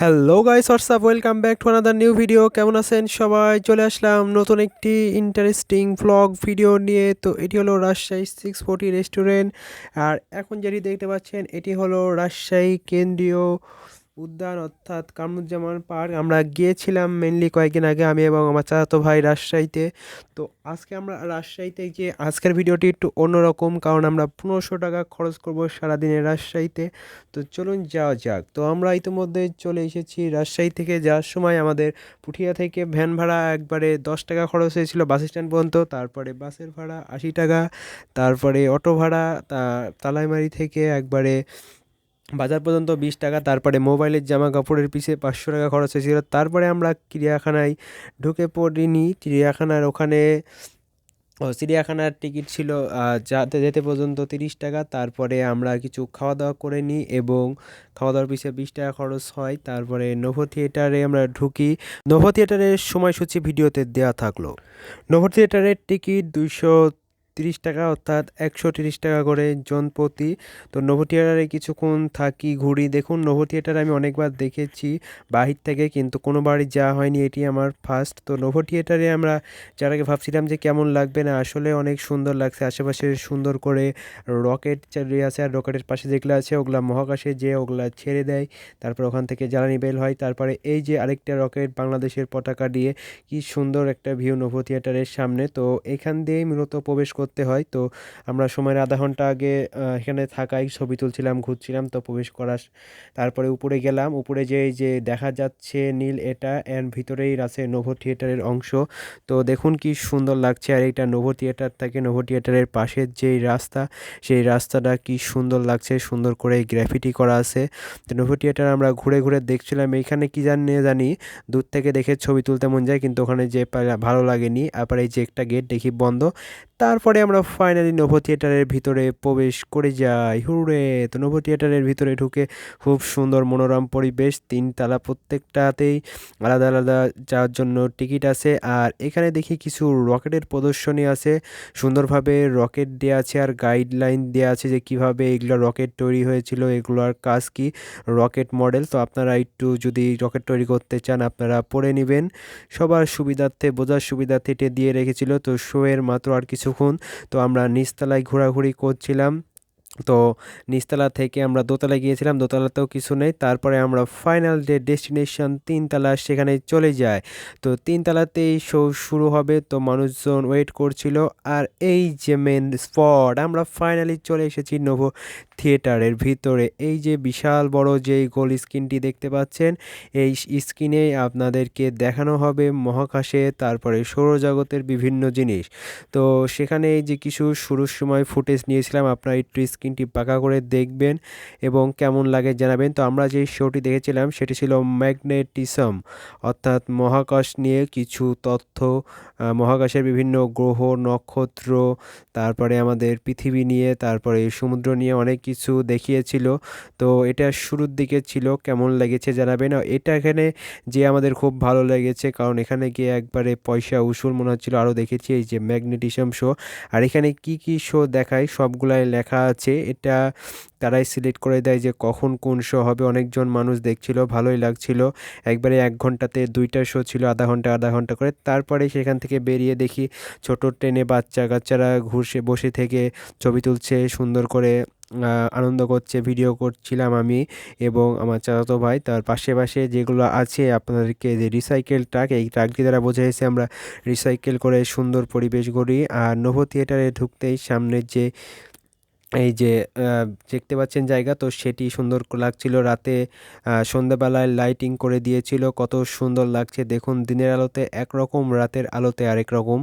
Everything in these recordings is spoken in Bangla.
Hello guys WhatsApp welcome back to another new video কেমন আছেন সবাই? চলে আসলাম নতুন একটি ইন্টারেস্টিং ভ্লগ ভিডিও নিয়ে। তো এটি হলো রাজশাহী সিক্স ফোর্টি রেস্টুরেন্ট আর এখন যেটি দেখতে পাচ্ছেন, এটি হলো রাজশাহী কেন্দ্রীয় উদ্যান অর্থাৎ কামরুজ্জামান পার্ক। আমরা গিয়েছিলাম মেনলি কয়েকদিন আগে আমি এবং আমার চাচাতো ভাই রাজশাহীতে। তো আজকে আমরা রাজশাহীতে গিয়ে আজকের ভিডিওটি একটু অন্যরকম কারণ আমরা পনেরোশো টাকা খরচ করব সারাদিনে রাজশাহীতে। তো চলুন যাওয়া যাক। তো আমরা ইতিমধ্যে চলে এসেছি রাজশাহী থেকে। যাওয়ার সময় আমাদের পুঠিয়া থেকে ভ্যান ভাড়া একবারে দশ টাকা খরচ হয়েছিল বাস স্ট্যান্ড পর্যন্ত। তারপরে বাসের ভাড়া আশি টাকা। তারপরে অটো ভাড়া তা তালাইমারি থেকে একবারে বাজার পর্যন্ত বিশ টাকা, তারপরে মোবাইলের জামা কাপড়ের পিছে পাঁচশো টাকা খরচ হয়েছিল। তারপরে আমরা চিড়িয়াখানায় ঢুকে পড়িনি। চিড়িয়াখানার ওখানে, ও চিড়িয়াখানার টিকিট ছিল যাতে যেতে পর্যন্ত তিরিশ টাকা। তারপরে আমরা কিছু খাওয়া দাওয়া করে নিই এবং খাওয়া দাওয়ার পিছিয়ে বিশ টাকা খরচ হয়। তারপরে নোভো থিয়েটারে আমরা ঢুকি। নোভো থিয়েটারের সময়সূচি ভিডিওতে দেওয়া থাকল। নোভো থিয়েটারের টিকিট দুইশো তিরিশ টাকা, অর্থাৎ একশো তিরিশ টাকা করে জন প্রতি তো নোভো থিয়েটারে কিছুক্ষণ থাকি ঘুরি। দেখুন নোভো থিয়েটার আমি অনেকবার দেখেছি। বাহির থেকে কিন্তু কোনো বাড়ি যাওয়া হয়নি। এটি আমার ফার্স্ট তো নোভো থিয়েটারে আমরা যার আগে ভাবছিলাম যে কেমন লাগবে না, আসলে অনেক সুন্দর লাগছে। আশেপাশে সুন্দর করে রকেট চালিয়ে আছে আর রকেটের পাশে যেগুলো আছে, ওগুলা মহাকাশে যে ওগুলা ছেড়ে দেয়। তারপর ওখান থেকে জ্বালানি বেল হয়। তারপরে এই যে আরেকটা রকেট বাংলাদেশের পতাকা দিয়ে, কি সুন্দর একটা ভিউ নোভো থিয়েটারের সামনে। তো এখান দিয়েই মূলত প্রবেশ করতে হয়। তো আমরা সময়ের আধা ঘণ্টা আগে এখানে থাকাই ছবি তুলছিলাম, ঘুরছিলাম, তো প্রবেশ করার তারপরে উপরে গেলাম। উপরে যে যে দেখা যাচ্ছে নীল এটা অ্যান্ড ভিতরেই আছে নোভো থিয়েটারের অংশ। তো দেখুন কি সুন্দর লাগছে, আর এইটা নোভো থিয়েটার থেকে নোভো থিয়েটারের পাশের যেই রাস্তা, সেই রাস্তাটা কি সুন্দর লাগছে, সুন্দর করে গ্রাফিটি করা আছে। তো নোভো থিয়েটার আমরা ঘুরে ঘুরে দেখছিলাম এইখানে কি জানি জানি, দূর থেকে দেখে ছবি তুলতে মন যায়, কিন্তু ওখানে যে ভালো লাগেনি। আবার এই যে একটা গেট দেখি বন্ধ, তারপরে আমরা ফাইনালি নোভো থিয়েটারের ভিতরে প্রবেশ করে যাই। হুরে তো নোভো থিয়েটারের ভিতরে ঢুকে খুব সুন্দর মনোরম পরিবেশ, তিনতলা প্রত্যেকটাতেই আলাদা আলাদা যাওয়ার জন্য টিকিট আছে। আর এখানে দেখি কিছু রকেটের প্রদর্শনী আছে। সুন্দরভাবে রকেট দেওয়া আছে আর গাইডলাইন দেওয়া আছে যে কীভাবে এগুলো রকেট তৈরি হয়েছিল, এগুলোর কাজ কি, রকেট মডেল। তো আপনারা একটু যদি রকেট তৈরি করতে চান, আপনারা পড়ে নেবেন। সবার সুবিধার্থে, বোঝার সুবিধার্থে দিয়ে রেখেছিল। তো শোয়ের মাত্র আর কিছুক্ষণ তো আমরা নিচতলায় ঘোরাঘুরি করছিলাম। তো নিচতলা থেকে আমরা দোতলায় গিয়েছিলাম, দোতলাতেও কিছু নেই। তারপরে আমরা ফাইনাল যে ডেস্টিনেশন তিনতলা, সেখানে চলে যায় তো তিনতলাতেই শো শুরু হবে। তো মানুষজন ওয়েট করছিল। আর এই যে মেন স্পট আমরা ফাইনালি চলে এসেছি নোভো থিয়েটারের ভিতরে। এই যে বিশাল বড় যেই গোল স্ক্রিনটি দেখতে পাচ্ছেন, এই স্ক্রিনে আপনাদেরকে দেখানো হবে মহাকাশে, তারপরে সৌরজগতের বিভিন্ন জিনিস। তো সেখানে এই যে কিছু শুরুর সময় ফুটেজ নিয়েছিলাম, আপনারা একটু স্ক্রিনটি পাকা করে দেখবেন এবং কেমন লাগে জানাবেন। তো আমরা যে শোটি দেখেছিলাম, সেটি ছিল ম্যাগনেটিসম, অর্থাৎ মহাকাশ নিয়ে কিছু তথ্য মহাকাশের বিভিন্ন গ্রহ, নক্ষত্র, তারপরে আমাদের পৃথিবী নিয়ে, তারপরে সমুদ্র নিয়ে অনেক কিছু দেখিয়েছিল। তো এটা শুরুর দিকে ছিল, কেমন লেগেছে জানাবেন। এটা এখানে যে আমাদের খুব ভালো লেগেছে, কারণ এখানে গিয়ে একবারে পয়সা উসুল মনে হচ্ছিল, আরও দেখেছি এই যে ম্যাগনেটিসম শো। আর এখানে কি কি শো দেখায়, সবগুলাই লেখা আছে। এটা তারাই সিলেক্ট করে দেয় যে কখন কোন শো হবে। অনেকজন মানুষ দেখছিল, ভালোই লাগছিল। একবারে এক ঘন্টাতে দুইটা শো ছিল, আধা ঘণ্টা আধা ঘণ্টা করে। তারপরে সেখান থেকে বেরিয়ে দেখি ছোট ট্রেনে বাচ্চা কাচ্চারা ঘুরছে, বসে থেকে ছবি তুলছে, সুন্দর করে আনন্দ করছে ভিডিও করছিলাম আমি এবং আমার চাচাতো ভাই। তার পাশে পাশে যেগুলো আছে আপনাদেরকে যে রিসাইকেল ট্রাক এই ট্রাকটি দ্বারা বোঝাইছে আমরা রিসাইকেল করে সুন্দর পরিবেশ গড়ি। আর নোভো থিয়েটারে ঢুকতেই সামনের যে এই যে দেখতে পাচ্ছেন জায়গা, তো সেটি সুন্দর লাগছিল রাতে। সন্ধ্যাবেলায় লাইটিং করে দিয়েছিল, কত সুন্দর লাগছে। দেখুন, দিনের আলোতে একরকম, রাতের আলোতে আরেক রকম।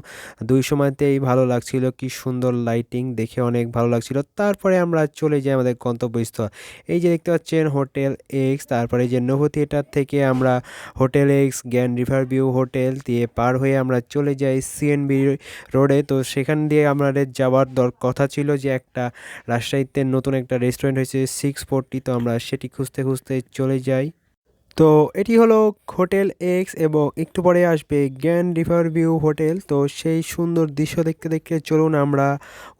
দুই সময়তেই ভালো লাগছিল, কি সুন্দর লাইটিং দেখে অনেক ভালো লাগছিল। তারপরে আমরা চলে যাই আমাদের গন্তব্যস্থল। এই যে দেখতে পাচ্ছেন হোটেল এক্স তারপরে যে নোভো থিয়েটার থেকে আমরা হোটেল এক্স জ্ঞান রিভার ভিউ হোটেল দিয়ে পার হয়ে আমরা চলে যাই সিএনবি রোডে তো সেখান দিয়ে আমাদের যাওয়ার দর কথা ছিল যে একটা রাজশাহীতে নতুন একটা রেস্টুরেন্ট হয়েছে সিক্স ফোরটি তো আমরা সেটি খুঁজতে খুঁজতে চলে যাই। তো এটি হলো হোটেল এক্স এবং একটু পরে আসবে জ্ঞান রিভার ভিউ হোটেল তো সেই সুন্দর দৃশ্য দেখতে দেখতে চলুন আমরা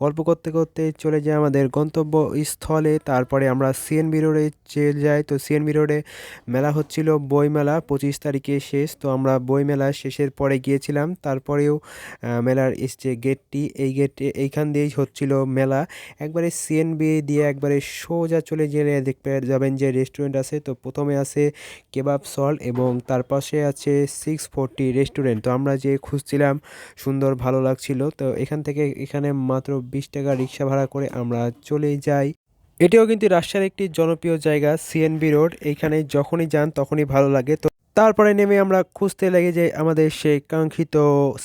গল্প করতে করতে চলে যাই আমাদের গন্তব্য স্থলে তারপরে আমরা সিএনবি রোডে চলে যাই, তো সিএনবি রোডে মেলা হচ্ছিল বইমেলা, পঁচিশ তারিখে শেষ। তো আমরা বইমেলা শেষের পরে গিয়েছিলাম। তারপরেও মেলার যে গেটটি। এই গেটে এইখান দিয়েই হচ্ছিল মেলা। একবারে সিএনবি দিয়ে একবারে সোজা চলে গেলে দেখতে যাবেন যে রেস্টুরেন্ট আছে। তো প্রথমে আছে কেবাব সল এবং তার পাশে আছে সিক্স ফোরটি রেস্টুরেন্ট তো আমরা যে খুঁজছিলাম, সুন্দর, ভালো লাগছিল। তো এখান থেকে এখানে মাত্র বিশ টাকা রিক্সা ভাড়া করে আমরা চলে যাই। এটিও কিন্তু রাজশাহীর একটি জনপ্রিয় জায়গা সিএনবি রোড এখানে যখনই যান, তখনই ভালো লাগে। তো তারপরে নেমে আমরা খুঁজতে লেগে যাই আমাদের সেই কাঙ্ক্ষিত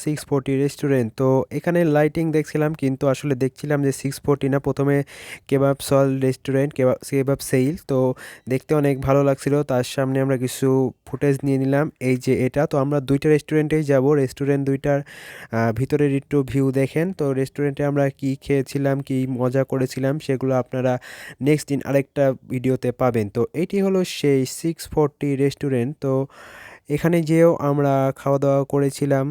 সিক্স ফোরটি রেস্টুরেন্ট তো এখানে লাইটিং দেখছিলাম, কিন্তু আসলে দেখছিলাম যে সিক্স ফোরটি না, প্রথমে কেবাব সল রেস্টুরেন্ট কেবাব কেবাব সেইল তো দেখতে অনেক ভালো লাগছিল, তার সামনে আমরা কিছু ফুটেজ নিয়ে নিলাম। এই যে এটা, তো আমরা দুইটা রেস্টুরেন্টেই যাব। রেস্টুরেন্ট দুইটার ভিতরের একটু ভিউ দেখেন। তো রেস্টুরেন্টে আমরা কি খেয়েছিলাম, কি মজা করেছিলাম, সেগুলো আপনারা নেক্সট দিন আরেকটা ভিডিওতে পাবেন। তো এটি হলো সেই সিক্স ফোরটি রেস্টুরেন্ট তো এখানে যেও আমরা খাওয়া দাওয়া করেছিলাম।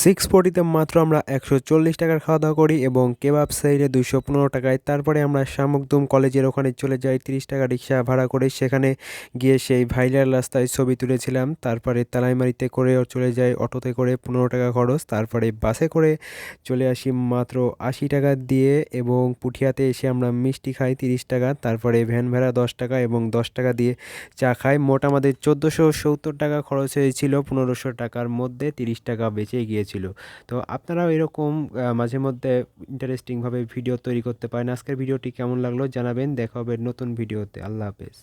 সিক্স ফোর্টিতে মাত্র আমরা একশো চল্লিশ টাকার খাওয়া দাওয়া করি এবং কেবাব সাইডে দুশো পনেরো টাকায়। তারপরে আমরা শামুকদুম কলেজের ওখানে চলে যাই, তিরিশ টাকা রিক্সা ভাড়া করে। সেখানে গিয়ে সেই ভাইলার রাস্তায় ছবি তুলেছিলাম। তারপরে তালাইমারিতে করে চলে যাই, অটোতে করে পনেরো টাকা খরচ। তারপরে বাসে করে চলে আসি মাত্র আশি টাকা দিয়ে এবং পুঠিয়াতে এসে আমরা মিষ্টি খাই তিরিশ টাকা। তারপরে ভ্যান ভাড়া দশ টাকা এবং দশ টাকা দিয়ে চা খাই। মোট আমাদের চোদ্দোশো সত্তর টাকা খরচ হয়েছিল। পনেরোশো টাকার মধ্যে তিরিশ টাকা বেঁচে গিয়েছিল তো আপনারাও এরকম মাঝে মধ্যে ইন্টারেস্টিংভাবে ভিডিও তৈরি করতে পারেন। আজকের ভিডিওটি কেমন লাগল জানাবেন। দেখা হবে নতুন ভিডিওতে আল্লাহ হাফেজ।